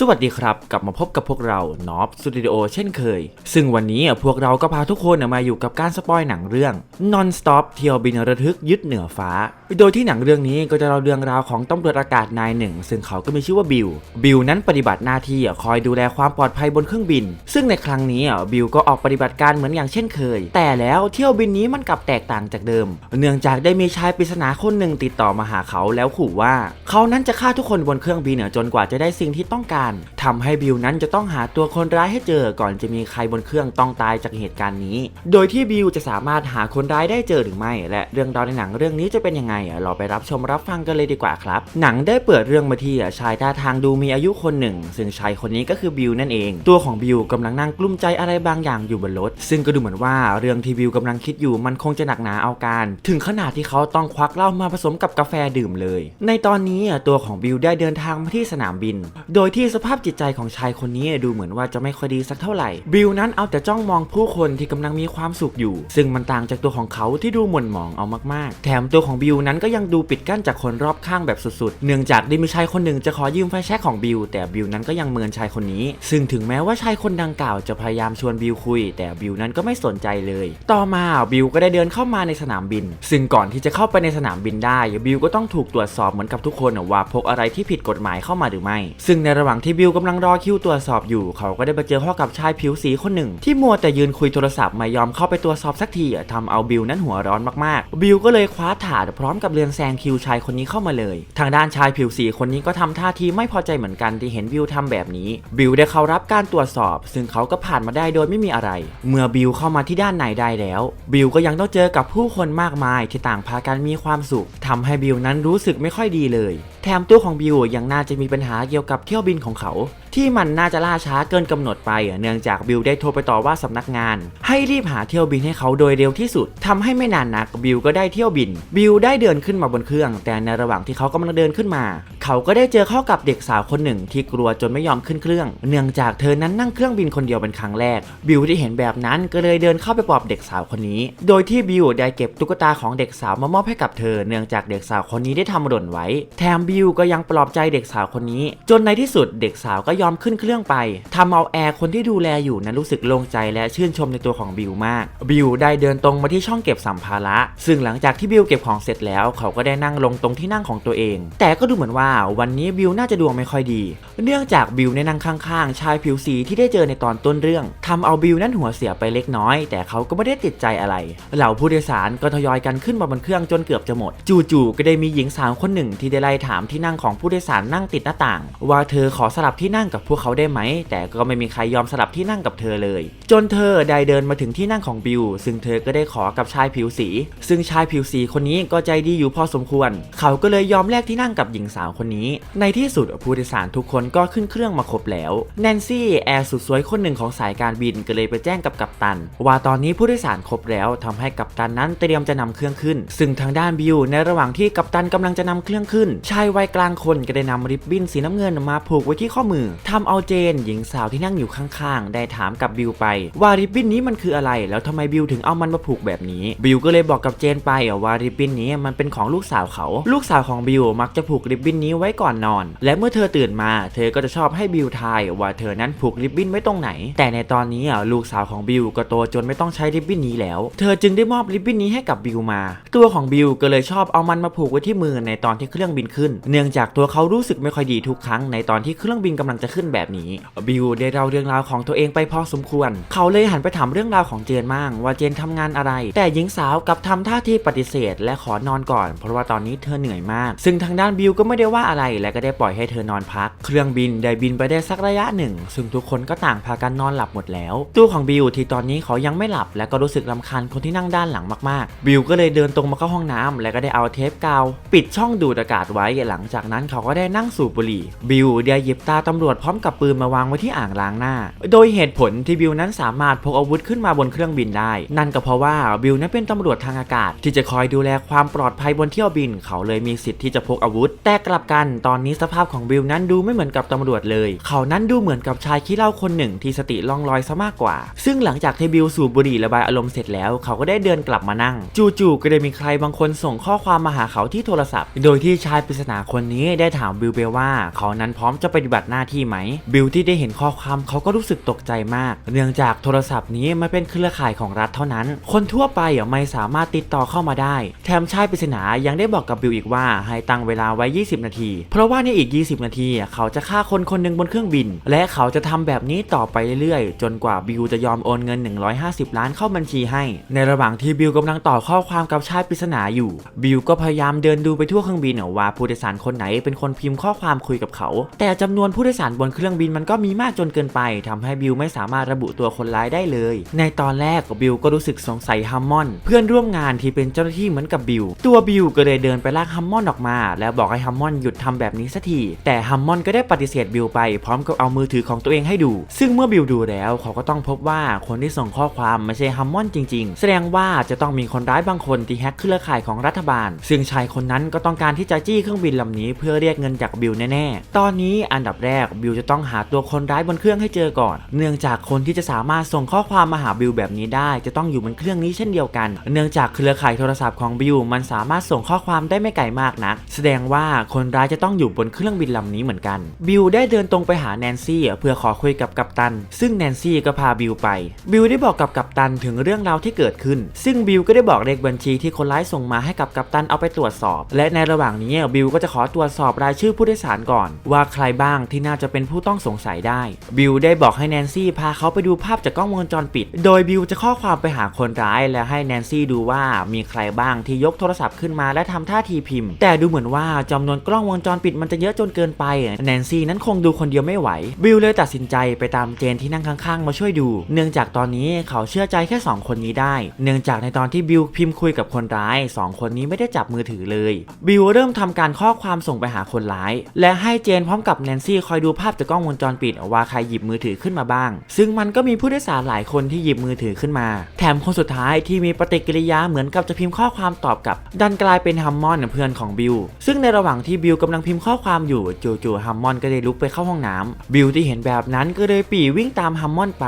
สวัสดีครับ กลับมาพบกับพวกเรานอ b สตูดิโอเช่นเคย ซึ่งวันนี้พวกเราก็พาทุกคนมาอยู่กับการสปอยหนังเรื่อง Non Stop เที่ยวบินระทึกยึดเหนือฟ้า โดยที่หนังเรื่องนี้ก็จะเล่าเรื่องราวของตำรวจอากาศนายหนึ่ง ซึ่งเขาก็มีชื่อว่าบิล บิลนั้นปฏิบัติหน้าที่คอยดูแลความปลอดภัยบนเครื่องบิน ซึ่งในครั้งนี้บิลก็ออกปฏิบัติการเหมือนอย่างเช่นเคย แต่แล้วเที่ยวบินนี้มันกลับแตกต่างจากเดิม เนื่องจากได้มีชายปริศนาคนหนึ่งติดต่อมาหาเขาแล้วขู่ว่า เขานั้นจะฆ่าทุกคนบนเครื่องบินจนกว่าจะได้สิ่งที่ต้องการทำให้บิลนั้นจะต้องหาตัวคนร้ายให้เจอก่อนจะมีใครบนเครื่องต้องตายจากเหตุการณ์นี้ โดยที่บิลจะสามารถหาคนร้ายได้เจอหรือไม่ และเรื่องราวในหนังเรื่องนี้จะเป็นยังไงเราไปรับชมรับฟังกันเลยดีกว่าครับ หนังได้เปิดเรื่องมาที่ชายท่าทางดูมีอายุคนหนึ่ง ซึ่งชายคนนี้ก็คือบิลนั่นเอง ตัวของบิลกำลังนั่งกลุ้มใจอะไรบางอย่างอยู่บนรถ ซึ่งก็ดูเหมือนว่าเรื่องที่บิลกำลังคิดอยู่มันคงจะหนักหนาเอาการ ถึงขนาดที่เขาต้องควักเหล้ามาผสมกับกาแฟดื่มเลย ในตอนนี้ตัวของบิลได้เดินทางมาที่สนามบิน โดยที่สภาพจิตใจของชายคนนี้ดูเหมือนว่าจะไม่ค่อยดีสักเท่าไหร่ บิลนั้นเอาแต่จ้องมองผู้คนที่กำลังมีความสุขอยู่ ซึ่งมันต่างจากตัวของเขาที่ดูหม่นหมองเอามากๆ แถมตัวของบิลนั้นก็ยังดูปิดกั้นจากคนรอบข้างแบบสุดๆ เนื่องจากได้มีชายคนหนึ่งจะขอยืมไฟแช็กของบิลแต่บิลนั้นก็ยังเมินชายคนนี้ ซึ่งถึงแม้ว่าชายคนดังกล่าวจะพยายามชวนบิลคุย แต่บิลนั้นก็ไม่สนใจเลย ต่อมาบิลก็ได้เดินเข้ามาในสนามบิน ซึ่งก่อนที่จะเข้าไปในสนามบินได้บิลก็ต้องถูกตรวจสอบเหมือนกับทุกคนว่าพกอะไรที่ผิดกฎหมายเข้ามาหรือไม่ ซึ่งในระหว่างทบิลกำลังรอคิวตรวจสอบอยู่ เขาก็ได้ไปเจอข้อกับชายผิวสีคนหนึ่ง ที่มัวแต่ยืนคุยโทรศัพท์ไม่ยอมเข้าไปตรวจสอบสักทีทำเอาบิลนั้นหัวร้อนมากๆ บิลก็เลยคว้าถาดพร้อมกับเรือนแซงคิวชายคนนี้เข้ามาเลย ทางด้านชายผิวสีคนนี้ก็ทำท่าทีไม่พอใจเหมือนกันที่เห็นบิลทำแบบนี้ บิลได้เข้ารับการตรวจสอบ ซึ่งเขาก็ผ่านมาได้โดยไม่มีอะไร เมื่อบิลเข้ามาที่ด้านในได้แล้ว บิลก็ยังต้องเจอกับผู้คนมากมายที่ต่างพากันมีความสุขทำให้บิลนั้นรู้สึกไม่ค่อยดีเลย แถมตัวของบิลยังน่าจะมีปัญหาเกี่ยวกับเที่ยวบินของเขา ที่มันน่าจะล่าช้าเกินกำหนดไป เนื่องจากบิลได้โทรไปต่อว่าสำนักงาน ให้รีบหาเที่ยวบินให้เขาโดยเร็วที่สุดทำให้ไม่นานนักบิลก็ได้เที่ยวบิน บิลได้เดินขึ้นมาบนเครื่อง แต่ในระหว่างที่เขากำลังเดินขึ้นมา เขาก็ได้เจอเข้ากับเด็กสาวคนหนึ่งที่กลัวจนไม่ยอมขึ้นเครื่อง เนื่องจากเธอนั้นนั่งเครื่องบินคนเดียวเป็นครั้งแรก บิลที่เห็นแบบนั้นก็เลยเดินเข้าไปปลอบเด็กสาวคนนี้ โดยที่บิลได้เก็บตุ๊กตาของเด็กสาวมามอบให้กับเธอ เนื่องจากเด็กสาวคนนี้ได้ทำหล่นไว้ แถมบิลก็ยังปลอบใจเด็กสาวคนนี้ จนในที่สุดเด็กสาวก็ยอมขึ้นเครื่องไปทำเอาแอร์คนที่ดูแลอยู่นั้นรู้สึกโล่งใจและชื่นชมในตัวของบิลมาก บิลได้เดินตรงมาที่ช่องเก็บสัมภาระ ซึ่งหลังจากที่บิลเก็บของเสร็จแล้ว เขาก็ได้นั่งลงตรงที่นั่งของตัวเอง แต่ก็ดูเหมือนว่าวันนี้บิลน่าจะดวงไม่ค่อยดี เนื่องจากบิลในนั่งข้างๆ ชายผิวสีที่ได้เจอในตอนต้นเรื่องทำเอาบิลนั้นหัวเสียไปเล็กน้อย แต่เขาก็ไม่ได้ติดใจอะไร เหล่าผู้โดยสารก็ทยอยกันขึ้นมาบนเครื่องจนเกือบจะหมด จู่ๆก็ได้มีหญิงสาวคนหนึ่งที่ได้ไล่ถามที่นั่งของผู้โดยสารนั่งติดหน้าต่าง ว่าเธอขอสลับที่นั่งกับพวกเขาได้ไหม แต่ก็ไม่มีใครยอมสลับที่นั่งกับเธอเลย จนเธอได้เดินมาถึงที่นั่งของบิลซึ่งเธอก็ได้ขอกับชายผิวสี ซึ่งชายผิวสีคนนี้ก็ใจดีอยู่พอสมควร เขาก็เลยยอมแลกที่นั่งกับหญิงสาวคนนี้ ในที่สุดผู้โดยสารทุกคนก็ขึ้นเครื่องมาครบแล้วแนนซี่แอร์สุดสวยคนหนึ่งของสายการบินก็เลยไปแจ้งกับกัปตัน ว่าตอนนี้ผู้โดยสารครบแล้วทำให้กัปตันนั้นเตรียมจะนำเครื่องขึ้น ซึ่งทางด้านบิลในระหว่างที่กัปตันกำลังจะนำเครื่องขึ้นชายวัยกลางคนก็ได้นำริบบิ้นสีน้ำเงินมาผูกไว้ที่ข้อมือทำเอาเจน หญิงสาวที่นั่งอยู่ข้างๆ ได้ถามกับบิลไป ว่าริบบิ้นนี้มันคืออะไร แล้วทำไมบิลถึงเอามันมาผูกแบบนี้ บิลก็เลยบอกกับเจนไปว่าริบบิ้นนี้มันเป็นของลูกสาวเขา ลูกสาวของบิลมักจะผูกริบบิ้นนี้ไว้ก่อนนอน และเมื่อเธอตื่นมา เธอก็จะชอบให้บิลทายว่าเธอนั้นผูกริบบิ้นไว้ตรงไหน แต่ในตอนนี้ลูกสาวของบิลก็โตจนไม่ต้องใช้ริบบิ้นนี้แล้ว เธอจึงได้มอบริบบิ้นนี้ให้กับบิลมา ตัวของบิลก็เลยชอบเอามันมาผูกไว้ที่มือในตอนที่เครื่องบินขึ้น เนื่องจากตัวเขารู้สึกไม่ค่อยดีทุกครั้งในตอนที่เครื่องบินกำลังจะขึ้นแบบนี้ บิลได้เล่าเรื่องราวของตัวเองไปพอสมควร เขาเลยหันไปถามเรื่องราวของเจนมั่งว่าเจนทำงานอะไร แต่หญิงสาวกลับทำท่าที่ปฏิเสธ และขอนอนก่อน เพราะว่าตอนนี้เธอเหนื่อยมาก ซึ่งทางด้านบิลก็ไม่ได้ว่าอะไร และก็ได้ปล่อยให้เธอนอนพัก เครื่องบินได้บินไปได้สักระยะหนึ่ง ซึ่งทุกคนก็ต่างพากันนอนหลับหมดแล้วตัวของบิลที่ตอนนี้เขายังไม่หลับ และก็รู้สึกรำคาญคนที่นั่งด้านหลังมากๆ บิลก็เลยเดินตรงมาเข้าห้องน้ำและก็ได้เอาเทปกาว ปิดช่องดูดอากาศไว้หลังจากนั้นเขาก็ได้นั่งสูบบุหรี่ บิลได้หยิบตาตำรวจพร้อมกับปืนมาวางไว้ที่อ่างล้างหน้า โดยเหตุผลที่บิลนั้นสามารถพกอาวุธขึ้นมาบนเครื่องบินได้ นั่นก็เพราะว่าบิลนั้นเป็นตำรวจทางอากาศ ที่จะคอยดูแลความปลอดภัยบนเที่ยวบิน เขาเลยมีสิทธิ์ที่จะพกอาวุธ แต่กลับกันตอนนี้สภาพของบิลนั้นดูไม่เหมือนกับตำรวจเลย เขานั้นดูเหมือนกับชายขี้เหล้าคนหนึ่งที่สติล่องลอยซะมากกว่า ซึ่งหลังจากที่บิลสูบบุหรี่ระบายอารมณ์เสร็จแล้ว เขาก็ได้เดินกลับมานั่ง จู่ๆก็ได้มีใครบางคนส่งข้อความมาหาเขาที่โทรศัพท์ โดยที่ชายปริศนาคนนี้ได้ถามบิลไปว่า เขานั้นพร้อมจะปฏิบัติหน้าที่ไหม บิลที่ได้เห็นข้อความเขาก็รู้สึกตกใจมาก เนื่องจากโทรศัพท์นี้มันเป็นเครือข่ายของรัฐเท่านั้น คนทั่วไปอะไม่สามารถติดต่อเข้ามาได้ แถมชายปริศนายังได้บอกกับบิลอีกว่าให้ตั้งเวลาไว้ 20 นาที เพราะว่าในอีก 20 นาที เขาจะฆ่าคนคนหนึ่งบนเครื่องบิน และเขาจะทำแบบนี้ต่อไปเรื่อยๆ จนกว่าบิลจะยอมโอนเงิน 150 ล้านเข้าบัญชีให้ ในระหว่างที่บิลกำลังต่อข้อความกับชายปริศนาอยู่ บิลก็พยายามเดินดูไปทั่วเครื่องบินอะว่าผู้โดยสารคนไหนเป็นคนพิมพ์ข้อความคุยกับเขา แต่จำนวนผู้โดยสารบนเครื่องบินมันก็มีมากจนเกินไปทำให้บิลไม่สามารถระบุตัวคนร้ายได้เลย ในตอนแรกบิลก็รู้สึกสงสัยฮัมมอนเพื่อนร่วมงานที่เป็นเจ้าหน้าที่เหมือนกับบิลตัวบิลก็เลยเดินไปลากฮัมมอนออกมา แล้วบอกให้ฮัมมอนหยุดทำแบบนี้สักทีแต่ฮัมมอนก็ได้ปฏิเสธบิลไปพร้อมกับเอามือถือของตัวเองให้ดู ซึ่งเมื่อบิลดูแล้วเขาก็ต้องพบว่าคนที่ส่งข้อความไม่ใช่ฮัมมอนจริง ๆ แสดงว่าจะต้องมีคนร้ายบางคนที่แฮ็กเครือข่ายของรัฐบาล ซึ่งชายคนนั้นก็ต้องการที่จะจี้เครื่องบินลำนี้เพื่อเรียกเงินจากบิลแน่ๆตอนนี้อันดับแรกบิลจะต้องหาตัวคนร้ายบนเครื่องให้เจอก่อน เนื่องจากคนที่จะสามารถส่งข้อความมาหาบิลแบบนี้ได้จะต้องอยู่บนเครื่องนี้เช่นเดียวกัน เนื่องจากเครือข่ายโทรศัพท์ของบิลมันสามารถส่งข้อความได้ไม่ไกลมากนัก แสดงว่าคนร้ายจะต้องอยู่บนเครื่องบินลำนี้เหมือนกัน บิลได้เดินตรงไปหาแนนซี่เพื่อขอคุยกับกัปตัน ซึ่งแนนซี่ก็พาบิลไป บิลได้บอกกับกัปตันถึงเรื่องราวที่เกิดขึ้น ซึ่งบิลก็ได้บอกเลขบัญชีที่คนร้ายส่งมาให้กับกัปตันเอาไปตรวจสอบ และในระหว่างนี้บิลก็จะขอตรวจสอบรายชื่อผู้โดยสารก่อน ว่าใครบ้างที่น่าจะเป็นผู้ต้องสงสัยได้ บิลได้บอกให้แนนซี่พาเขาไปดูภาพจากกล้องวงจรปิด โดยบิลจะข้อความไปหาคนร้ายและให้แนนซี่ดูว่ามีใครบ้างที่ยกโทรศัพท์ขึ้นมาและทำท่าทีพิมพ์ แต่ดูเหมือนว่าจำนวนกล้องวงจรปิดมันจะเยอะจนเกินไป แนนซี่นั้นคงดูคนเดียวไม่ไหว บิลเลยตัดสินใจไปตามเจนที่นั่งข้างๆ มาช่วยดู เนื่องจากตอนนี้เขาเชื่อใจแค่ 2 คนนี้ได้ เนื่องจากในตอนที่บิลพิมพ์คุยกับคนร้าย 2 คนนี้ไม่ได้จับมือถือเลย บิลเริ่มทำการข้อความส่งไปหาคนร้าย และให้เจนพร้อมกับแนนซี่คอยดูภาพจากกล้องวงจรปิดว่าใครหยิบมือถือขึ้นมาบ้าง ซึ่งมันก็มีผู้โดยสารหลายคนที่หยิบมือถือขึ้นมา แถมคนสุดท้ายที่มีปฏิกิริยาเหมือนกับจะพิมพ์ข้อความตอบกลับ ดันกลายเป็นฮัมมอนเพื่อนของบิลซึ่งในระหว่างที่บิลกำลังพิมพ์ข้อความอยู่จู่ๆฮัมมอนก็ได้ลุกไปเข้าห้องน้ำบิลที่เห็นแบบนั้นก็เลยปีวิ่งตามฮัมมอนไป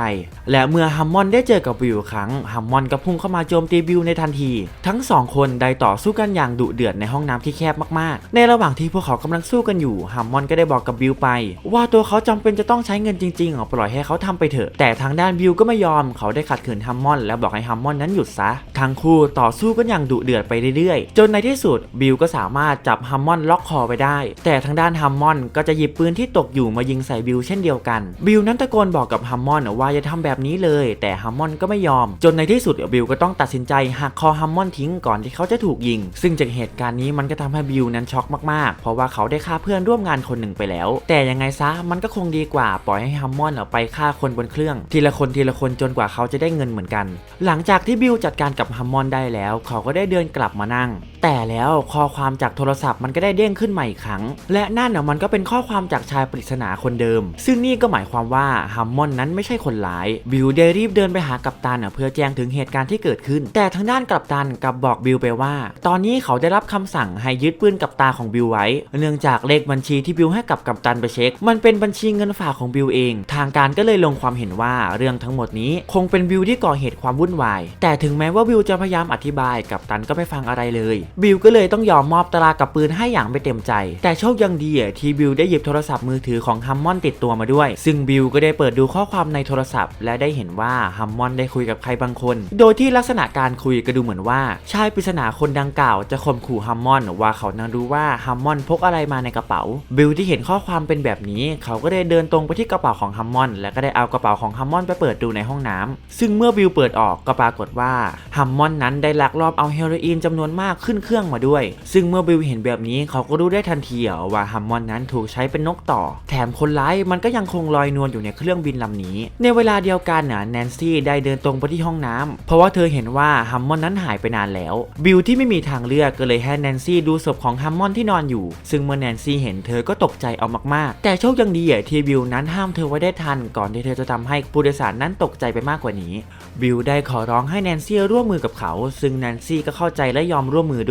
และเมื่อฮัมมอนได้เจอกับบิลครั้งฮัมมอนก็พุ่งเข้ามาโจมตีบิลในทันที ทั้งสองคนได้ต่อสู้กันอย่างดุเดือดในห้องน้ำที่แคบมากๆ ในระหว่างที่พวกเขากำลังสู้กันอยู่ฮัมมอนก็ได้บอกกับบิลไปว่าตัวเขาจำเป็นจะต้องใช้เงินจริงๆอะปล่อยให้เขาทำไปเถอะ แต่ทางด้านบิลก็ไม่ยอมเขาได้ขัดขืนฮัมมอน และบอกให้ฮัมมอนนั้นหยุดซะทั้งคู่ต่อสู้กันอย่างดุเดือดไปเรื่อยๆ จนในที่สุดบิลก็สามารถจับฮัมมอนล็อกคอไปได้ แต่ทางด้านฮัมมอนก็จะหยิบปืนที่ตกอยู่มายิงใส่บิลเช่นเดียวกัน บิลนั้นตะโกนบอกกับฮัมมอนว่าอย่าทำแบบนี้เลย แต่ฮัมมอนก็ไม่ยอม จนในที่สุดบิลก็ต้องตัดสินใจหักคอฮัมมอนทิ้งก่อนที่เขาจะถูกยิง ซึ่งจากเหตุการณ์นี้มันก็ทำให้บิลนั้นช็อกมากๆ เพราะว่าเขาได้ฆ่าเพื่อนร่วมงานคนหนึ่งไปแล้ว แต่ยังไงซะมันก็คงดีกว่าปล่อยให้ฮัมมอนออกไปฆ่าคนบนเครื่อง ทีละคนทีละคนจนกว่าเขาจะได้เงินเหมือนกัน หลังจากที่บิลจัดการกับฮัมมอนได้แล้ว เขาก็ได้เดินกลับมานั่ง แต่แล้วข้อความจากโทรศัพท์มันก็ได้เด้งขึ้นใหมาอีกครั้ง และนั่นน่ะมันก็เป็นข้อความจากชายปริศนาคนเดิม ซึ่งนี่ก็หมายความว่าฮัมมอนนั้นไม่ใช่คนร้าย บิลได้รีบเดินไปหากัปตันน่ะเพื่อแจ้งถึงเหตุการณ์ที่เกิดขึ้น แต่ทางด้านกัปตันกลับบอกบิลไปว่า ตอนนี้เขาได้รับคำสั่งให้ยึดปืนกับตาของบิลไว้ เนื่องจากเลขบัญชีที่บิลให้กับกัปตันไปเช็ค มันเป็นบัญชีเงินฝากของบิลเอง ทางการก็เลยลงความเห็นว่าเรื่องทั้งหมดนี้คงเป็นบิลที่ก่อเหตุความวุ่นวาย แต่ถึงแม้ว่าบิลจะพยายามอธิบายกัปตันก็ไม่ฟังอะไรเลยบิลก็เลยต้องยอมมอบตรากับปืนให้อย่างไม่เต็มใจ แต่โชคยังดีอะที่บิลได้หยิบโทรศัพท์มือถือของฮัมมอนติดตัวมาด้วย ซึ่งบิลก็ได้เปิดดูข้อความในโทรศัพท์ และได้เห็นว่าฮัมมอนได้คุยกับใครบางคน โดยที่ลักษณะการคุยก็ดูเหมือนว่าชายปริศนาคนดังกล่าวจะข่มขู่ฮัมมอนว่าเขานั้นรู้ว่าฮัมมอนพกอะไรมาในกระเป๋า บิลที่เห็นข้อความเป็นแบบนี้ เขาก็ได้เดินตรงไปที่กระเป๋าของฮัมมอน และก็ได้เอากระเป๋าของฮัมมอนไปเปิดดูในห้องน้ำซึ่งเมื่อบิลเปิดออกก็ปรากฏว่าฮัมมอนนั้นได้ลักลอบเอาเฮโรอีนจำนวนมากขึ้นเครื่องมาด้วย ซึ่งเมื่อบิลเห็นแบบนี้เขาก็รู้ได้ทันทีว่าฮัมมอนนั้นถูกใช้เป็นนกต่อ แถมคนร้ายมันก็ยังคงลอยนวลอยู่ในเครื่องบินลำนี้ ในเวลาเดียวกันน่ะแนนซี่ได้เดินตรงไปที่ห้องน้ำเพราะว่าเธอเห็นว่าฮัมมอนนั้นหายไปนานแล้ว บิลที่ไม่มีทางเลือกก็เลยให้แนนซี่ดูศพของฮัมมอนที่นอนอยู่ ซึ่งเมื่อแนนซี่เห็นเธอก็ตกใจเอามากๆ แต่โชคยังดีอะที่บิลนั้นห้ามเธอไว้ได้ทัน ก่อนที่เธอจะทำให้ผู้โดยสารนั้นตกใจไปมากกว่านี้ บิลได้ขอร้องให้แนนซี่ร่วมมือกับเขา ซึ่งแนนซี่ก็เข้าใจและยอมร่วมมือด้วย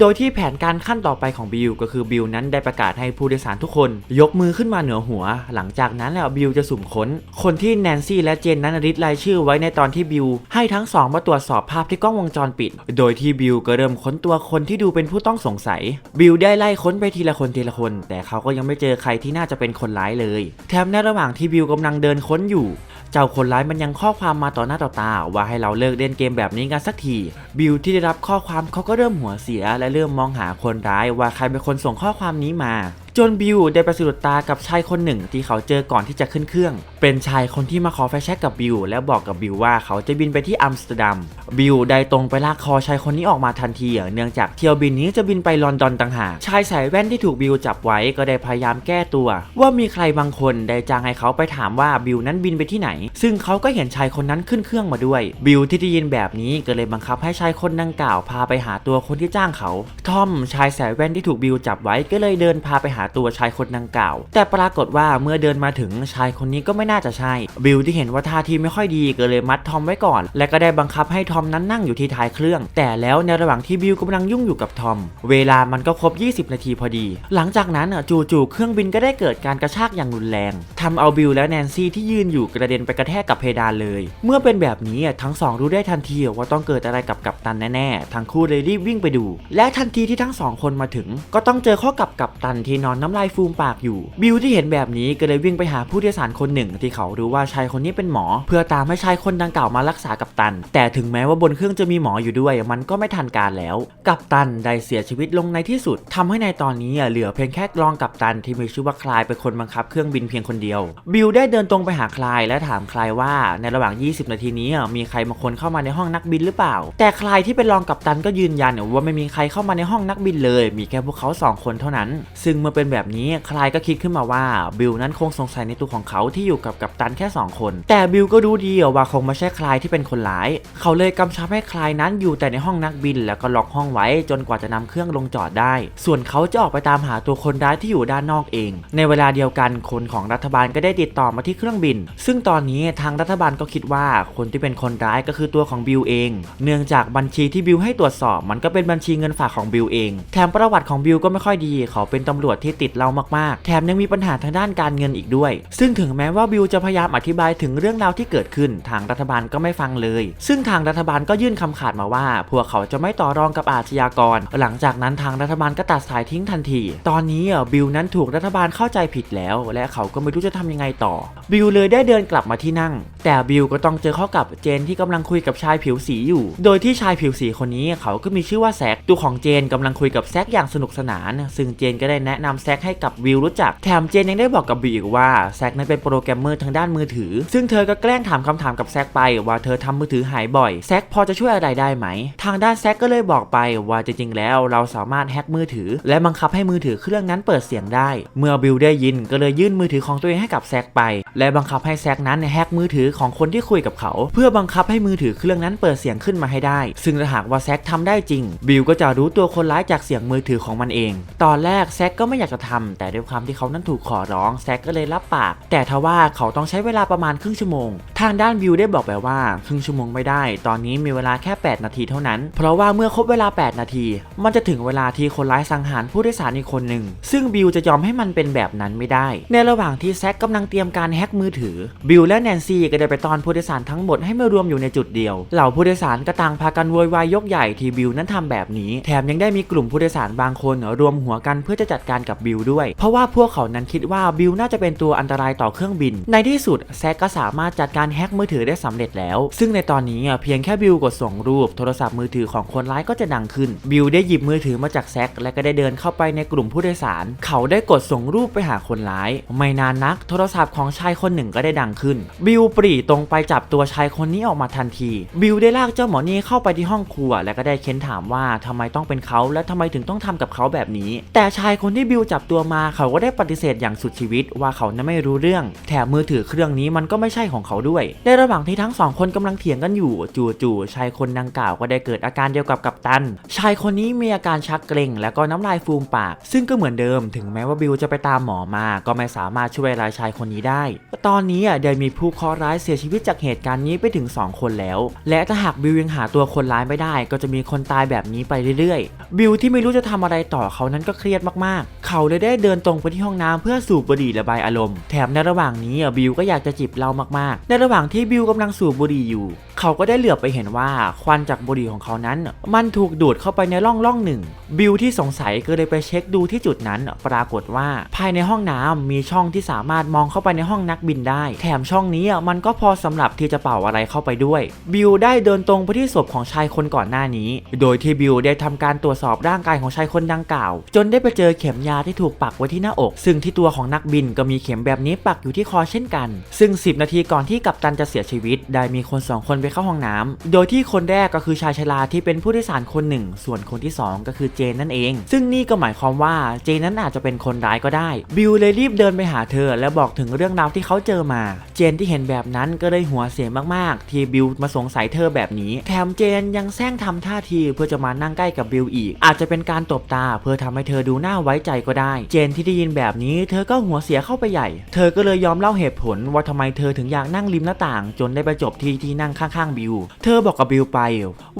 โดยที่แผนการขั้นต่อไปของบิลก็คือบิลนั้นได้ประกาศให้ผู้โดยสารทุกคน ยกมือขึ้นมาเหนือหัว หลังจากนั้นแล้วบิลจะสุ่มค้น คนที่แนนซี่และเจนนั้นริดรายชื่อไว้ในตอนที่บิลให้ทั้งสองมาตรวจสอบภาพที่กล้องวงจรปิด โดยที่บิลก็เริ่มค้นตัวคนที่ดูเป็นผู้ต้องสงสัย บิลได้ไล่ค้นไปทีละคนทีละคน แต่เขาก็ยังไม่เจอใครที่น่าจะเป็นคนร้ายเลย แถมในระหว่างที่บิลกำลังเดินค้นอยู่ เจ้าคนร้ายมันยังข้อความมาต่อหน้าต่อตา ว่าให้เราเลิกเล่นเกมแบบนี้กันสักที บิลที่ได้รับข้อความเขาก็เริ่มหัวเสียและเริ่มมองหาคนร้ายว่าใครเป็นคนส่งข้อความนี้มา จนบิวได้ประสบตากับชายคนหนึ่งที่เขาเจอก่อนที่จะขึ้นเครื่อง เป็นชายคนที่มาขอไฟแช็กกับบิลแล้วบอกกับบิลว่าเขาจะบินไปที่อัมสเตอร์ดัม บิลได้ตรงไปลากคอชายคนนี้ออกมาทันที เนื่องจากเที่ยวบินนี้จะบินไปลอนดอนต่างหาก ชายสายแว่นที่ถูกบิลจับไว้ก็ได้พยายามแก้ตัว ว่ามีใครบางคนได้จ้างให้เขาไปถามว่าบิลนั้นบินไปที่ไหน ซึ่งเขาก็เห็นชายคนนั้นขึ้นเครื่องมาด้วย บิลที่ได้ยินแบบนี้ก็เลยบังคับให้ชายคนดังกล่าวพาไปหาตัวคนที่จ้างเขา ทอมชายสายแว่นที่ถูกบิลจับไว้ก็เลยเดินพาไปหาตัวชายคนดังกล่าว แต่ปรากฏว่าเมื่อเดินมาถึงชายคนนี้ก็ไม่น่าจะใช่ บิลที่เห็นว่าท่าทีไม่ค่อยดีก็เลยมัดทอมไว้ก่อน และก็ได้บังคับให้ทอมนั้นนั่งอยู่ที่ท้ายเครื่อง แต่แล้วในระหว่างที่บิลกำลังยุ่งอยู่กับทอม เวลามันก็ครบ 20 นาทีพอดี หลังจากนั้นจู่ๆเครื่องบินก็ได้เกิดการกระชากอย่างรุนแรงทำเอาบิลและแนนซี่ที่ยืนอยู่กระเด็นไปกระแทกกับเพดานเลย เมื่อเป็นแบบนี้ทั้งสองรู้ได้ทันทีว่าต้องเกิดอะไรกับกัปตันแน่ๆ ทั้งคู่เลยรีบวิ่งไปดู และทันทีที่ทั้งสองคนมาถึง ก็ต้องเจอข้อกับกัปตันที่นอนน้ำลายฟูมปากอยู่ บิลที่เห็นแบบนี้ก็เลยวิ่งไปหาผู้โดยสารคนหนึ่งที่เขารู้ว่าชายคนนี้เป็นหมอ เพื่อตามให้ชายคนดังกล่าวมารักษากัปตัน แต่ถึงแม้ว่าบนเครื่องจะมีหมออยู่ด้วย มันก็ไม่ทันการแล้ว กัปตันได้เสียชีวิตลงในที่สุดทำให้ในตอนนี้เหลือเพียงแค่รองกัปตันที่มีชื่อว่าคลายเป็นคนบังคับเครื่องบินเพียงคนเดียว บิลได้เดินตรงไปหาคลายและถามคลายว่าในระหว่าง 20 นาทีนี้มีใครบางคนเข้ามาในห้องนักบินหรือเปล่า แต่คลายที่เป็นรองกัปตันก็ยืนยันว่าไม่มีใครเข้ามาในห้องนักบินเลย มีแค่พวกเขาสองคนเท่านั้น ซึ่งเมื่อเป็นแบบนี้คลายก็คิดขึ้นมาว่าบิลนั้นคงสงสัยในตัวของเขาที่อยู่กับกัปตันแค่ 2 คน แต่บิลก็รู้ดีว่าคงไม่ใช่คลายที่เป็นคนร้าย เขาเลยกำชับให้คลายนั้นอยู่แต่ในห้องนักบิน แล้วก็ล็อกห้องไว้จนกว่าจะนำเครื่องลงจอดได้ ส่วนเขาจะออกไปตามหาตัวคนร้ายที่อยู่ด้านนอกเอง ในเวลาเดียวกันคนของรัฐบาลก็ได้ติดต่อมาที่เครื่องบิน ซึ่งตอนนี้ทางรัฐบาลก็คิดว่าคนที่เป็นคนร้ายก็คือตัวของบิลเอง เนื่องจากบัญชีที่บิลให้ตรวจสอบมันก็เป็นบัญชีเงินฝากของบิลเอง แถมประวัติของบิลก็ไม่ค่อยดี เขาเป็นตำรวจที่ติดเหล้ามากๆ แถมยังมีปัญหาทางด้านการเงินอีกด้วย ซึ่งถึงแม้ว่าบิลจะพยายามอธิบายถึงเรื่องราวที่เกิดขึ้นทางรัฐบาลก็ไม่ฟังเลย ซึ่งทางรัฐบาลก็ยื่นคำขาดมาว่า พวกเขาจะไม่ต่อรองกับอาชญากร หลังจากนั้นทางรัฐบาลก็ตัดสายทิ้งทันที ตอนนี้บิลนั้นถูกรัฐบาลเข้าใจผิดแล้ว และเขาก็ไม่รู้จะทำยังไงต่อ บิลเลยได้เดินกลับมาที่นั่ง แต่บิลก็ต้องเจอเข้ากับเจนที่กำลังคุยกับชายผิวสีอยู่ โดยที่ชายผิวสีคนนี้เขาก็มีชื่อว่าแซกตัวของเจนกำลังคุยกับแซกอย่างสนุกสนาน ซึ่งเจนก็ได้แนะนำแซกให้กับวิลรู้จัก แถมเจนยังได้บอกกับบิลว่าแซกนั้นเป็นโปรแกรมเมอร์ทางด้านมือถือ ซึ่งเธอก็แกล้งถามคำถามกับแซกไปว่าเธอทำมือถือหายบ่อยแซกพอจะช่วยอะไรได้ไหม ทางด้านแซกก็เลยบอกไปว่าจริงๆแล้วเราสามารถแฮ็กมือถือ และบังคับให้มือถือเครื่องนั้นเปิดเสียงได้ เมื่อบิลได้ยินก็เลยยื่นมือถือของตัวเองให้กับแซกไป และบังคับให้แซกนั้นแฮกมือถือของคนที่คุยกับเขา เพื่อบังคับให้มือถือเครื่องนั้นเปิดเสียงขึ้นมาให้ได้ ซึ่งถ้าหากว่าแซกทำได้จริง บิลก็จะรู้ตัวคนร้ายจากเสียงมือถือของมันเอง ตอนแรกแซกก็ไม่อยากจะทำแต่ด้วยความที่เขานั้นถูกขอร้องแซกก็เลยรับปาก แต่ทว่าเขาต้องใช้เวลาประมาณครึ่งชั่วโมง ทางด้านบิลได้บอกไปว่าครึ่งชั่วโมงไม่ได้ ตอนนี้มีเวลาแค่ 8 นาทีเท่านั้น เพราะว่าเมื่อครบเวลา 8 นาที มันจะถึงเวลาที่คนร้ายสังหารผู้โดยสารอีกคนหนึ่งซึ่งบิลจะยอมให้มันเป็นแบบนั้นไม่ได้ ในระหว่างที่แซกกำลังเตรียมการแฮกมือถือ บิลและแนนซี่ก็ได้ไปตอนผู้โดยสารทั้งหมดให้มารวมอยู่ในจุดเดียว เหล่าผู้โดยสารก็ต่างพากันโวยวายยกใหญ่ที่บิลนั้นทำแบบนี้ แถมยังได้มีกลุ่มผู้โดยสารบางคนรวมหัวกันเพื่อจะจัดการกับบิลด้วย เพราะว่าพวกเขานั้นคิดว่าบิลน่าจะเป็นตัวอันตรายต่อเครื่องบิน ในที่สุดแซกก็สามารถจัดการแฮ็กมือถือได้สำเร็จแล้ว ซึ่งในตอนนี้เพียงแค่บิลกดส่งรูปโทรศัพท์มือถือของคนร้ายก็จะดังขึ้น บิลได้หยิบมือถือมาจากแซกและก็ได้เดินเข้าไปในกลุ่มผู้โดยสาร เขาได้กดส่งรูปไปหาคนร้าย ไม่นานนักโทรศัพท์ของชายคนหนึ่งก็ได้ดังขึ้น บิลปรีตรงไปจับตัวชายคนนี้ออกมาทันที บิลได้ลากเจ้าหมอนี่เข้าไปที่ห้องครัว และก็ได้เค้นถามว่าทำไมต้องเป็นเขาและทำไมถึงต้องทำกับเขาแบบนี้ แต่ชายคนที่บิลจับตัวมาเขาก็ได้ปฏิเสธอย่างสุดชีวิตว่าเขานั้นไม่รู้เรื่อง แถมมือถือเครื่องนี้มันก็ไม่ใช่ของเขาด้วย ในระหว่างที่ทั้งสองคนกำลังเถียงกันอยู่ จู่ๆชายคนดังกล่าวก็ได้เกิดอาการเดียวกับกัปตัน ชายคนนี้มีอาการชักเกร็งและก็น้ำลายฟูมปาก ซึ่งก็เหมือนเดิม ถึงแม้ว่าบิลจะไปตามหมอมา ก็ไม่สามารถช่วยรายชายคนนี้ได้ตอนนี้อะได้มีผู้เคราะห์ร้ายเสียชีวิตจากเหตุการณ์นี้ไปถึง 2 คนแล้ว และถ้าหากบิวยังหาตัวคนร้ายไม่ได้ ก็จะมีคนตายแบบนี้ไปเรื่อยๆ บิวที่ไม่รู้จะทำอะไรต่อเขานั้นก็เครียดมากๆ เขาเลยได้เดินตรงไปที่ห้องน้ำเพื่อสูบบุหรี่ระบายอารมณ์ แถมในระหว่างนี้อะบิวก็อยากจะจิบเหล้ามากๆ ในระหว่างที่บิวกำลังสูบบุหรี่อยู่ เขาก็ได้เหลือบไปเห็นว่าควันจากบุหรี่ของเขานั้น มันถูกดูดเข้าไปในร่องร่องหนึ่ง บิวที่สงสัยก็เลยไปเช็คดูที่จุดนั้น ปรากฏว่าภายในห้องน้ำมีช่องที่สามารถมองเข้าไปในห้องนักบินได้ แถมช่องนี้อะมันก็พอสำหรับที่จะเป่าอะไรเข้าไปด้วย บิวได้เดินตรงไปที่ศพของชายคนก่อนหน้านี้ โดยที่บิวได้ทำการตรวจสอบร่างกายของชายคนดังกล่าว จนได้ไปเจอเข็มยาที่ถูกปักไว้ที่หน้าอก ซึ่งที่ตัวของนักบินก็มีเข็มแบบนี้ปักอยู่ที่คอเช่นกัน ซึ่ง 10 นาทีก่อนที่กัปตันจะเสียชีวิต ได้มีคนสองคนไปเข้าห้องน้ำโดยที่คนแรกก็คือชายชราที่เป็นผู้โดยสารคนหนึ่ง ส่วนคนที่สองก็คือเจนนั่นเอง ซึ่งนี่ก็หมายความว่าเจนนั้นอาจจะเป็นคนร้ายก็ได้ บิวเลยรีบเดินไปหาเธอ และบอกถึงเรื่องราวที่เขาเจอมา เจนที่เห็นแบบนั้นก็เลยหัวเสียมากๆ ที่บิวมาสงสัยเธอแบบนี้ แถมเจนยังแซงทำท่าทีเพื่อจะมานั่งใกล้กับบิวอีก อาจจะเป็นการตบตาเพื่อทำให้เธอดูน่าไว้ใจก็ได้ เจนที่ได้ยินแบบนี้ เธอก็หัวเสียเข้าไปใหญ่ เธอก็เลยยอมเล่าเหตุผลว่าทำไมเธอถึงอยากนั่งริมหน้าต่าง จนได้ไปจบที่ที่นั่งข้างๆบิวเธอบอกกับบิวไป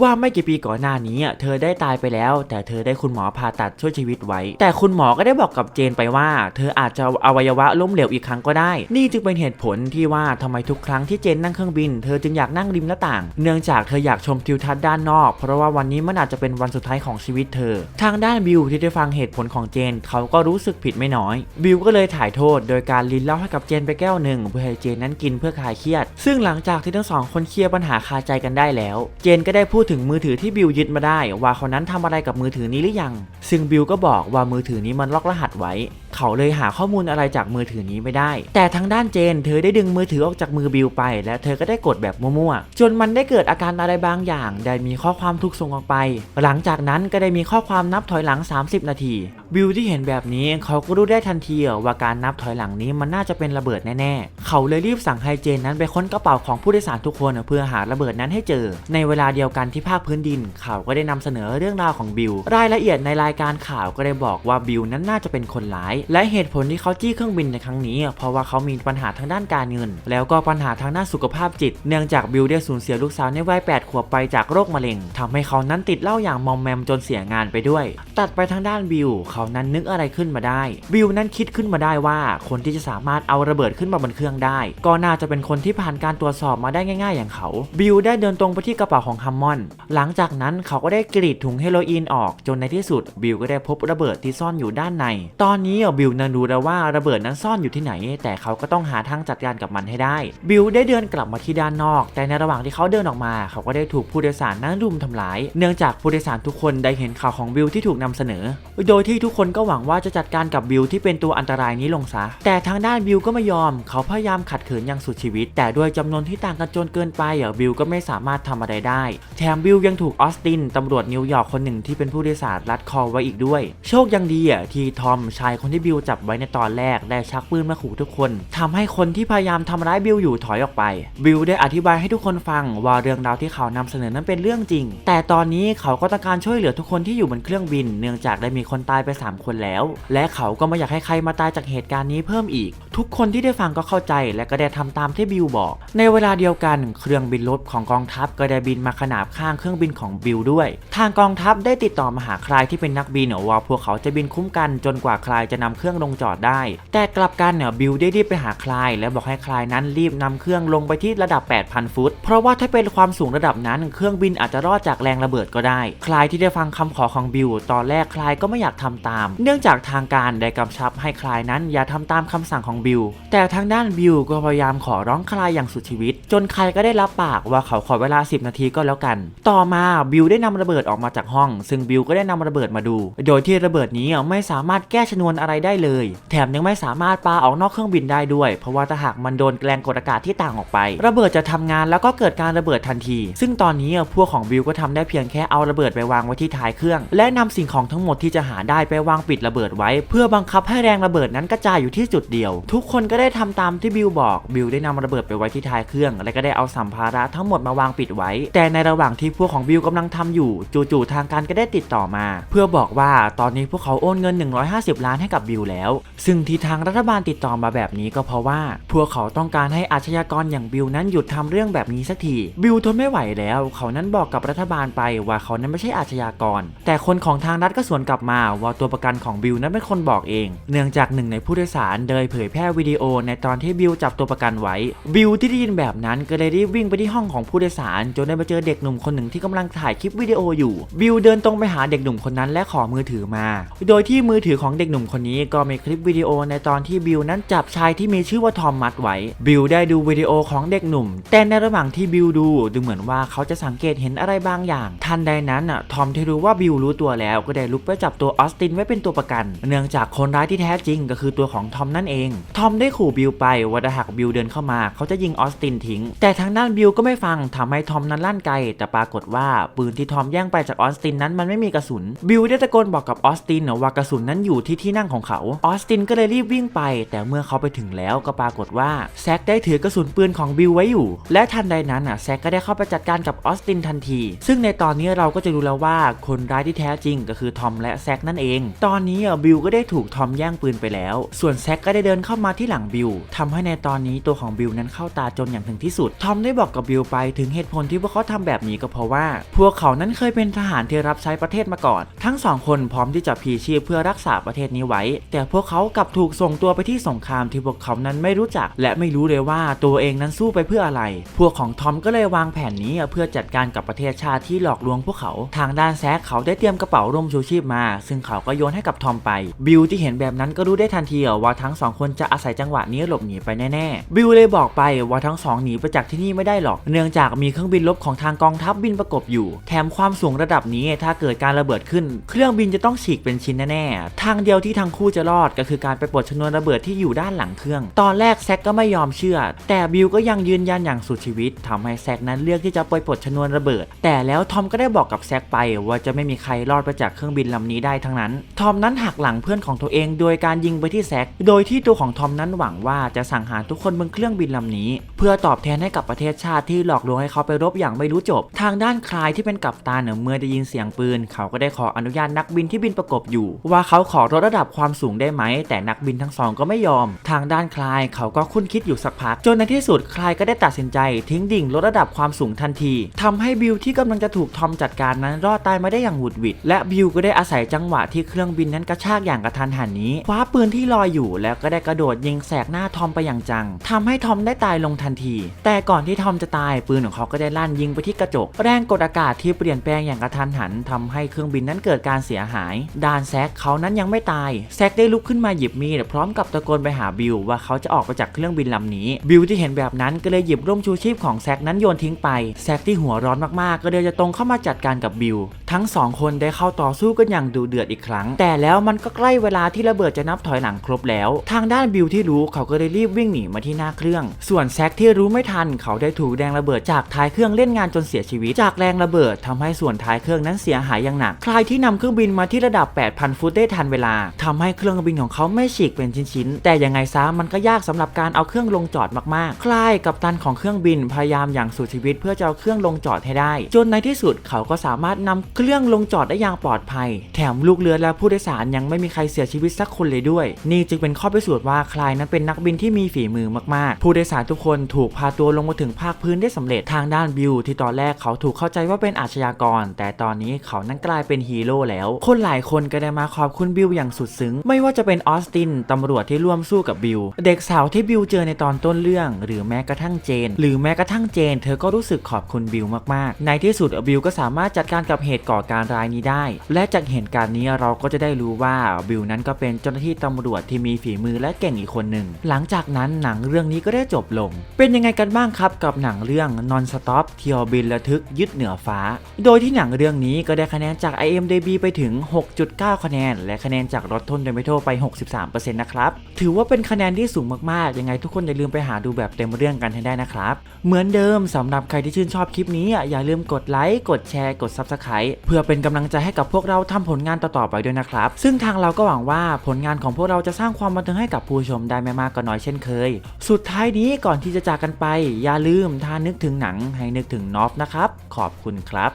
ว่าไม่กี่ปีก่อนหน้านี้เธอได้ตายไปแล้ว แต่เธอได้คุณหมอผ่าตัดช่วยชีวิตไว้ แต่คุณหมอก็ได้บอกกับเจนไปว่า เธออาจจะอวัยวะล้มเหลวอีกครั้งก็ได้ นี่ี่จึงเป็นเหตุผลที่ว่าทำไมทุกครั้งที่เจนนั่งเครื่องบิน เธอจึงอยากนั่งริมหน้าต่าง เนื่องจากเธออยากชมทิวทัศน์ด้านนอก เพราะว่าวันนี้มันอาจจะเป็นวันสุดท้ายของชีวิตเธอ ทางด้านบิวที่ได้ฟังเหตุผลของเจน เขาก็รู้สึกผิดไม่น้อย บิวก็เลยถ่ายโทษ โดยการลินเหล้าให้กับเจนไปแก้วหนึ่งเพื่อให้เจนนั้นกินเพื่อคลายเครียด ซึ่งหลังจากที่ทั้งสองคนเคลียร์ปัญหาคาใจกันได้แล้ว เจนก็ได้พูดถึงมือถือที่บิวยึดมาได้ ว่าเขานั้นทำอะไรกับมือถือนี้หรือยัง ซึ่งบิวก็บอกว่ามือถือนี้มันล็อกรหัสไว้ เขาเลยหาข้อมูลอะไรจากมือถือนี้ไม่ได้ แต่ทางด้านเจน เธอได้ดึงมือถือออกจากมือบิวไป และเธอก็ได้กดแบบมั่วๆ จนมันได้เกิดอาการอะไรบางอย่าง ได้มีข้อความถูกส่งออกไป หลังจากนั้นก็ได้มีข้อความนับถอยหลัง 30 นาทีบิวที่เห็นแบบนี้เขาก็รู้ได้ทันทีว่าการนับถอยหลังนี้มันน่าจะเป็นระเบิดแน่ๆ เขาเลยรีบสั่งให้เจนนั้นไปค้นกระเป๋าของผู้โดยสารทุกคนเพื่อหาระเบิดนั้นให้เจอ ในเวลาเดียวกันที่ภาคพื้นดิน เขาก็ได้นำเสนอเรื่องราวของบิวรายละเอียดในรายการข่าวก็ได้บอกว่าบิวนั้นน่าจะเป็นคนร้ายและเหตุผลที่เขาจี้เครื่องบินในครั้งนี้ เพราะว่าเขามีปัญหาทางด้านการเงิน แล้วก็ปัญหาทางด้านสุขภาพจิต เนื่องจากบิวได้สูญเสียลูกสาวในวัย8ขวบไปจากโรคมะเร็งทำให้เขานั้นติดเหล้าอย่างมอมแมมจนเสียงานไปด้วย ตัดไปทางด้านบิวเขานั้นนึกอะไรขึ้นมาได้ บิวนั้นคิดขึ้นมาได้ว่า คนที่จะสามารถเอาระเบิดขึ้นมาบนเครื่องได้ ก็น่าจะเป็นคนที่ผ่านการตรวจสอบมาได้ง่าย ๆ อย่างเขา บิวได้เดินตรงไปที่กระเป๋าของฮัมมอน หลังจากนั้นเขาก็ได้กรีดถุงเฮโรอีนออก จนในที่สุดบิวก็ได้พบระเบิดที่ซ่อนอยู่ด้านใน ตอนนี้บิวนั้นรู้แล้วว่าระเบิดนั้นซ่อนอยู่ที่ไหน แต่เขาก็ต้องหาทางจัดการกับมันให้ได้ บิวได้เดินกลับมาที่ด้านนอก แต่ในระหว่างที่เขาเดินออกมา เขาก็ได้ถูกผู้โดยสารนั้นรุมทำร้าย เนื่องจากผู้โดยสารทุกคนได้เห็นข่าวของบิวที่ถูกนำเสนอ โดยที่ทุกคนก็หวังว่าจะจัดการกับบิวที่เป็นตัวอันตรายนี้ลงซะ แต่ทางด้านบิวก็ไม่ยอม เขาพยายามขัดขืนอย่างสุดชีวิต แต่ด้วยจำนวนที่ต่างกันจนเกินไปอะบิวก็ไม่สามารถทำอะไรได้ แถมบิวยังถูกออสตินตำรวจนิวยอร์กคนหนึ่งที่เป็นผู้โดยสารรัดคอไว้อีกด้วย โชคยังดีอะที่ทอมชายคนที่บิวจับไว้ในตอนแรกได้ชักปืนมาขู่ทุกคนทำให้คนที่พยายามทำร้ายบิวอยู่ถอยออกไป บิวได้อธิบายให้ทุกคนฟังว่าเรื่องราวที่เขานำเสนอนั้นเป็นเรื่องจริง แต่ตอนนี้เขาก็ต้องการช่วยเหลือทุกคนที่อยู่บนเครื่องบิน เนื่องจากได้มีคนตายไป 3 คนแล้ว และเขาก็ไม่อยากให้ใครมาตายจากเหตุการณ์นี้เพิ่มอีก ทุกคนที่ได้ฟังก็เข้าใจและก็ได้ทำตามที่บิวบอก ในเวลาเดียวกันเครื่องบินรบของกองทัพก็ได้บินมาขนาบข้างเครื่องบินของบิวด้วย ทางกองทัพได้ติดต่อมาหาใครที่เป็นนักบินว่าพวกเขาจะบินคุ้มกันจนกว่าใครจะนำเครื่องลงจอดได้ แต่กลับกันเนี่ยบิวได้รีบไปหาใครและบอกให้ใครนั้นรีบนำเครื่องลงไปที่ระดับ 8,000 ฟุต เพราะว่าถ้าเป็นความสูงระดับนั้น เครื่องบินอาจจะรอดจากแรงระเบิดก็ได้ใครที่ได้ฟังคำขอของบิวตอนแรกใครก็ไม่อยากทำตาม เนื่องจากทางการได้กำชับให้ใครนั้นอย่าทำตามคำสั่งของบิวแต่ทางด้านบิวก็พยายามขอร้องใครอย่างสุดชีวิต จนใครก็ได้รับปากว่าเขาขอเวลา 10 นาทีก็แล้วกัน ต่อมาบิวได้นำระเบิดออกมาจากห้อง ซึ่งบิวก็ได้นำระเบิดมาดู โดยที่ระเบิดนี้ไม่สามารถแก้ชนวนอะไรได้เลย แถมยังไม่สามารถปาออกนอกเครื่องบินได้ด้วย เพราะว่าถ้าหากมันโดนแรงกดอากาศที่ต่างออกไป ระเบิดจะทำงานแล้วก็เกิดการระเบิดทันที ซึ่งตอนนี้พวกของบิวก็ทำได้เพียงแค่เอาระเบิดไปวางไว้ที่ท้ายเครื่อง และนำสิ่งของทั้งหมดที่จะหาได้ไปวางปิดระเบิดไว้ เพื่อบังคับให้แรงระเบิดนั้นกระจายอยู่ที่จุดเดียว ทุกคนก็ได้ทำตามที่บิวบอก บิวได้นำระเบิดไปไว้ที่ท้ายเครื่อง และก็ได้เอาสัมภาระทั้งหมดมาวางปิดไว้ แต่ในระหว่างที่พวกของบิวกำลังทำอยู่ จู่ๆทางการก็ได้ติดต่อมา เพื่อบอกว่าตอนนี้พวกเขาโอนเงิน 150 ล้านให้กับบิลแล้ว ซึ่งที่ทางรัฐบาลติดต่อมาแบบนี้ก็เพราะว่า พวกเขาต้องการให้อาชญากรอย่างบิลนั้นหยุดทำเรื่องแบบนี้สักที บิลทนไม่ไหวแล้ว เขานั้นบอกกับรัฐบาลไปว่าเขานั้นไม่ใช่อาชญากร แต่คนของทางรัฐก็สวนกลับมาว่าตัวประกันของบิลนั้นเป็นคนบอกเอง เนื่องจากหนึ่งในผู้โดยสารเดยเผยแพร่วิดีโอในตอนที่บิลจับตัวประกันไว้ บิลที่ได้ยินแบบนั้นก็เลยรีบวิ่งไปที่ห้องของผู้โดยสาร จนได้มาเจอเด็กหนุ่มคนหนึ่งที่กำลังถ่ายคลิปวิดีโออยู่ บิลเดินตรงไปหาเด็กหนุ่มคนนั้นและขอมือถือมา โดยที่มือถือของเด็กหนุ่มคนนี้ก็มีคลิปวิดีโอในตอนที่บิลนั้นจับชายที่มีชื่อว่าทอมมัดไว้ บิลได้ดูวิดีโอของเด็กหนุ่ม แต่ในระหว่างที่บิลดูดูเหมือนว่าเขาจะสังเกตเห็นอะไรบางอย่าง ทันใดนั้นอะทอมที่รู้ว่าบิลรู้ตัวแล้วก็ได้ลุกไปจับตัวออสตินไว้เป็นตัวประกัน เนื่องจากคนร้ายที่แท้จริงก็คือตัวของทอมนั่นเอง ทอมได้ขู่บิลไปว่าถ้าหากบิลเดินเข้ามา เขาจะยิงออสตินทิ้ง แต่ทางด้านบิลก็ไม่ฟังทำให้ทอมนั้นลั่นไกแต่ปรากฏว่าปืนที่ทอมแย่งไปจากออสตินนั้นมันไม่มีกระสุน บิลได้ตะโกนบอกกับออสตินว่ากระสุนนั้นอยู่ที่ที่นั่งของเขาออสตินก็เลยรีบวิ่งไป แต่เมื่อเขาไปถึงแล้วก็ปรากฏว่าแซกได้ถือกระสุนปืนของบิลไว้อยู่ และทันใดนั้นอะแซกก็ได้เข้าไปจัดการกับออสตินทันที ซึ่งในตอนนี้เราก็จะรู้แล้วว่าคนร้ายที่แท้จริงก็คือทอมและแซกนั่นเอง ตอนนี้อะบิลก็ได้ถูกทอมแย่งปืนไปแล้ว ส่วนแซกก็ได้เดินเข้ามาที่หลังบิลทำให้ในตอนนี้ตัวของบิลนั้นเข้าตาจนอย่างถึงที่สุด ทอมได้บอกกับบิลไปถึงเหตุผลที่พวกเขาทำแบบนี้ก็เพราะว่า พวกเขานั้นเคยเป็นทหารที่รับใช้ประเทศมาก่อน ทั้งสองคนพร้อมที่จะพีชีพเพื่อรักษาประเทศนี้ไว้แต่พวกเขากลับถูกส่งตัวไปที่สงครามที่พวกเขานั้นไม่รู้จัก และไม่รู้เลยว่าตัวเองนั้นสู้ไปเพื่ออะไร พวกของทอมก็เลยวางแผนนี้เพื่อจัดการกับประเทศชาติที่หลอกลวงพวกเขา ทางด้านแซกเขาได้เตรียมกระเป๋าร่มชูชีพมา ซึ่งเขาก็โยนให้กับทอมไป บิลที่เห็นแบบนั้นก็รู้ได้ทันทีว่าทั้งสองคนจะอาศัยจังหวะนี้หลบหนีไปแน่ๆ บิลเลยบอกไปว่าทั้งสองหนีไปจากที่นี่ไม่ได้หรอก เนื่องจากมีเครื่องบินรบของทางกองทัพบินประกบอยู่ แถมความสูงระดับนี้ถ้าเกิดการระเบิดขึ้น เครื่องบินจะต้องฉีกเป็นชิ้นแน่ๆ ทางเดียวที่ทั้งคู่จะรอดก็คือการไปปลดชนวนระเบิดที่อยู่ด้านหลังเครื่อง ตอนแรกแซกก็ไม่ยอมเชื่อ แต่บิลก็ยังยืนยันอย่างสุดชีวิตทำให้แซกนั้นเลือกที่จะไปปลดชนวนระเบิด แต่แล้วทอมก็ได้บอกกับแซกไปว่าจะไม่มีใครรอดไปจากเครื่องบินลำนี้ได้ทั้งนั้น ทอมนั้นหักหลังเพื่อนของตัวเอง โดยการยิงไปที่แซก โดยที่ตัวของทอมนั้นหวังว่าจะสังหารทุกคนบนเครื่องบินลำนี้ เพื่อตอบแทนให้กับประเทศชาติที่หลอกลวงให้เขาไปรบอย่างไม่รู้จบ ทางด้านคลายที่เป็นกัปตันเนี่ยเมื่อได้ยินเสียงปืน เขาก็ได้ขออนุญาตนักบินที่บินประกบอยู่ ว่าเขาขอลดระดับความสูงได้ไหม แต่นักบินทั้งสองก็ไม่ยอม ทางด้านคลายเขาก็คุ้นคิดอยู่สักพัก จนในที่สุดคลายก็ได้ตัดสินใจ ทิ้งดิ่งลดระดับความสูงทันทีทำให้บิลที่กำลังจะถูกทอมจัดการนั้นรอดตายมาได้อย่างหวุดหวิด และบิลก็ได้อาศัยจังหวะที่เครื่องบินนั้นกระชากอย่างกระทันหันนี้ คว้าปืนที่ลอยอยู่ แล้วก็ได้กระโดดยิงแสกหน้าทอมไปอย่างจังทำให้ทอมได้ตายลงทันที แต่ก่อนที่ทอมจะตายปืนของเขาก็ได้ลั่นยิงไปที่กระจก แรงกดอากาศที่เปลี่ยนแปลงอย่างกระทันหันทำให้เครื่องบินนั้นเกิดการเสียหายด้านแซกเขานั้นยังไม่ตายแซกได้ลุกขึ้นมาหยิบมีดพร้อมกับตะโกนไปหาบิลว่าเขาจะออกไปจากเครื่องบินลำนี้ บิลที่เห็นแบบนั้นก็เลยหยิบร่มชูชีพของแซกนั้นโยนทิ้งไป แซกที่หัวร้อนมากๆ ก็เลยจะตรงเข้ามาจัดการกับบิลทั้งสองคนได้เข้าต่อสู้กันอย่างดุเดือดอีกครั้ง แต่แล้วมันก็ใกล้เวลาที่ระเบิดจะนับถอยหลังครบแล้ว ทางด้านบิลที่รู้เขาก็เลยรีบวิ่งหนีมาที่หน้าเครื่อง ส่วนแซกที่รู้ไม่ทัน เขาได้ถูกแรงระเบิดจากท้ายเครื่องเล่นงานจนเสียชีวิต จากแรงระเบิดทำให้ส่วนท้ายเครื่องนั้นเสียหายอย่างหนักคลายที่นำเครื่องบินมาที่ระดับ 8,000 ฟุตได้ทันเวลาทำให้เครื่องบินของเขาไม่ฉีกเป็นชิ้นๆ แต่ยังไงซะมันก็ยากสำหรับการเอาเครื่องลงจอดมากๆ คลายกับตันของเครื่องบินพยายามอย่างสุดชีวิต เพื่อจะเอาเครื่องลงจอดให้ได้ จนในที่สุดเขาก็สามารถนำเครื่องลงจอดได้อย่างปลอดภัย แถมลูกเรือและผู้โดยสารยังไม่มีใครเสียชีวิตสักคนเลยด้วย นี่จึงเป็นข้อพิสูจน์ว่าคลายนั้นเป็นนักบินที่มีฝีมือมากๆ ผู้โดยสารทุกคนถูกพาตัวลงมาถึงภาคพื้นได้สำเร็จทางด้านบิวที่ตอนแรกเขาถูกเข้าใจว่าเป็นอาชญากร แต่ตอนนี้เขานั้นกลายเป็นฮีโร่แล้ว คนหลายคนก็ได้มาขอบคุณบิวอย่างสุดซึ้งไม่ว่าจะเป็นออสตินตำรวจที่ร่วมสู้กับบิวเด็กสาวที่บิวเจอในตอนต้นเรื่อง หรือแม้กระทั่งเจน หรือแม้กระทั่งเจน เธอก็รู้สึกขอบคุณบิวมากๆ ในที่สุดบิวก็สามารถจัดการกับเหตุก่อการร้ายนี้ได้ และจากเหตุการณ์นี้เราก็จะได้รู้ว่าบิวนั้นก็เป็นเจ้าหน้าที่ตำรวจที่มีฝีมือและเก่งอีกคนหนึ่งหลังจากนั้นหนังเรื่องนี้ก็ได้จบลง เป็นยังไงกันบ้างครับกับหนังเรื่อง Non Stop เที่ยวบินระทึกยึดเหนือฟ้า โดยที่หนังเรื่องนี้ก็ได้คะแนนจาก IMDB ไปถึง 6.9 คะแนน และคะแนนจาก Rotten Tomato ไป 63%นะครับ ถือว่าเป็นคะแนนที่สูงมากๆ ยังไงทุกคนอย่าลืมไปหาดูแบบเต็มเรื่องกันให้ได้นะครับ เหมือนเดิมสำหรับใครที่ชื่นชอบคลิปนี้อะอย่าลืมกดไลค์ กดแชร์ กด Subscribe เพื่อเป็นกำลังใจให้กับพวกเราทำผลงานต่อๆไปด้วยนะครับ ซึ่งทางเราก็หวังว่าผลงานของพวกเราจะสร้างความบันเทิงให้กับผู้ชมได้ไม่มากก็น้อยเช่นเคย สุดท้ายนี้ก่อนที่จะจากกันไป อย่าลืมถ้านึกถึงหนังให้นึกถึงนอฟนะครับ ขอบคุณครับ